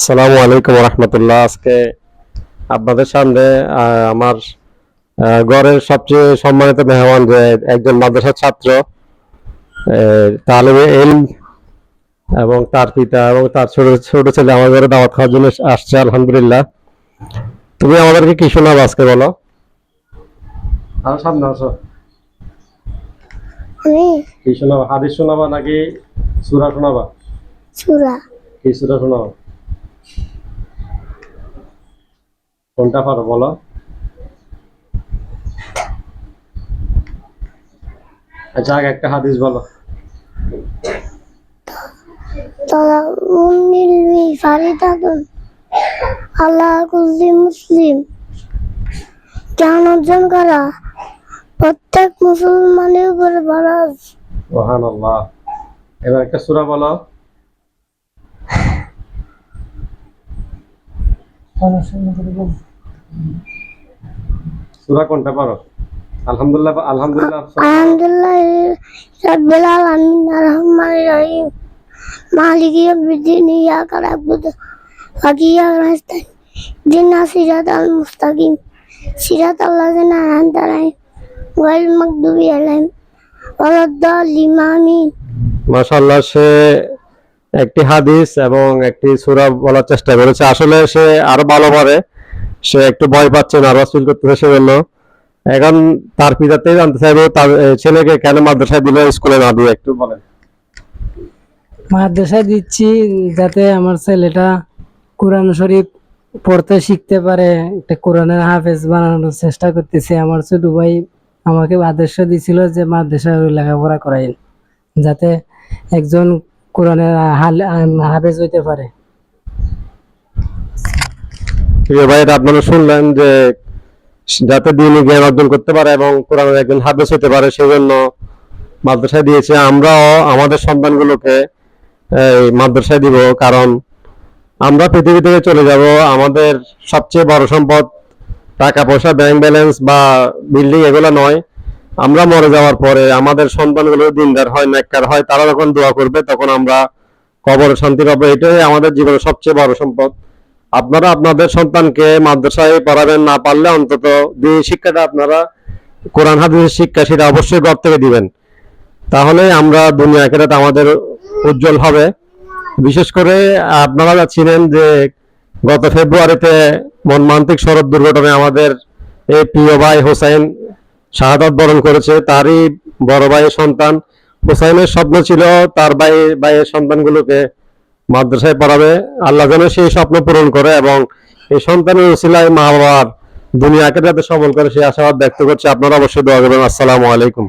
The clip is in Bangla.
আসসালামু আলাইকুম রহমতুল্লাহ আজকে আপনাদের সামনে আমার ঘরের সবচেয়ে সম্মানিত মেহমান যে একজন মাদ্রাসার ছাত্র তালেবে এলম এবং তার পিতা এবং তার ছোট ছোট ছেলে আমার ঘরে দাওয়াত খাওয়ার জন্য আসছে আলহামদুলিল্লাহ। তুমি আমাদেরকে কি শোনাবো আজকে বলো? আর সামনে আসো। আমি কি শোনাবো? হাদিস শোনাবা নাকি সুরা শোনাবা? চূড়া কি সুরা শোনাবো? কোনটা পারো বলো? আচ্ছা আগে একটা হাদিস বলো। মুসলিম। জ্ঞান অর্জন করা? প্রত্যেক মুসলমানের উপরে ফরজ। ওহান আল্লাহ এবার একটা সূরা বলো। সূরা কোনটা পারো? আলহামদুলিল্লাহ আলহামদুলিল্লাহ আলহামদুলিল্লাহ রাব্বিল আলামিন আর রহিম মালিকি ইয়াউমিদ্দিন ইয়াকা না'বুদু ওয়া ইyyaka নাস্তাইন ইহদিনাস সিরাতাল মুস্তাকিম সিরাতাল লাযিনা আন'আমতা আলাইহিম গায়রিল মাগদুবি আলাইহিম ওয়ালাদ-দাল্লিন আমিন। মাশাআল্লাহ সে একটি হাদিস এবং একটি সূরা বলার চেষ্টা করেছে। আসলে সে আরও ভালো পারে। সে একটু ভয় পাচ্ছে, নার্ভাস ফিল করতেছে সেজন্য। এখন তার পিতাতেই জানতে চাইব, তার ছেলেকে কেন মাদ্রাসায় দিলে, স্কুলে না দিয়ে একটু বলেন। মাদ্রাসায় দিচ্ছি যাতে আমার ছেলেটা কোরআন শরীফ পড়তে শিখতে পারে, একটা কোরআনের হাফেজ বানানোর চেষ্টা করতেছি। আমার ছোট ভাই আমাকে আদর্শ দিছিল যে মাদ্রাসায় লেখাপড়া করাই যাতে একজন কোরআনের হাফেজ হইতে পারে। প্রিয় ভাইরা আপনারা শুনলেন যে যাতে দিনই জ্ঞান অর্জন করতে পারে এবং কোরআনের একজন হাফেজ হতে পারে, সেজন্য মাদ্রাসায় দিয়েছে। আমরাও আমাদের সন্তানগুলোকে এই মাদ্রাসায় দিব, কারণ আমরা পৃথিবী থেকে চলে যাব, আমাদের সবচেয়ে বড় সম্পদ টাকা পয়সা ব্যাংক ব্যালেন্স বা বিল্ডিং এগুলো নয়। আমরা মরে যাওয়ার পরে আমাদের সন্তানগুলো দিনদার হয়, নেককার হয়, তারা যখন দোয়া করবে, তখন আমরা কবর শান্তি পাবো। এটাই আমাদের জীবনের সবচেয়ে বড় সম্পদ। আপনারা আপনাদের সন্তানকে মাদ্রাসায় পড়াবেন, না পারলে অন্তত যে শিক্ষাটা আপনারা কোরআন, হাদিসের শিক্ষা, সেটা অবশ্যই ঘর থেকে দিবেন। তাহলে আমরা দুনিয়া কেরাত আমাদের উজ্জ্বল হবে। বিশেষ করে আপনারা যা ছিলেন যে গত ফেব্রুয়ারিতে মর্মান্তিক সড়ক দুর্ঘটনায় আমাদের এই প্রিয় ভাই হোসাইন শাহাদত বরণ করেছে। তারই বড় ভাইয়ের সন্তান হোসাইনের স্বপ্ন ছিল তার ভাই, ভাইয়ের সন্তানগুলোকে মাদ্রাসায় পড়াবে। আল্লাহ যেন সেই স্বপ্ন পূরণ করে এবং এই সন্তানের ওসিলায় মা বাবার দুনিয়াকে যাতে সবল করে সেই আশাবাদ ব্যক্ত করছে। আপনারা অবশ্যই দোয়া করবেন। আসসালামু আলাইকুম।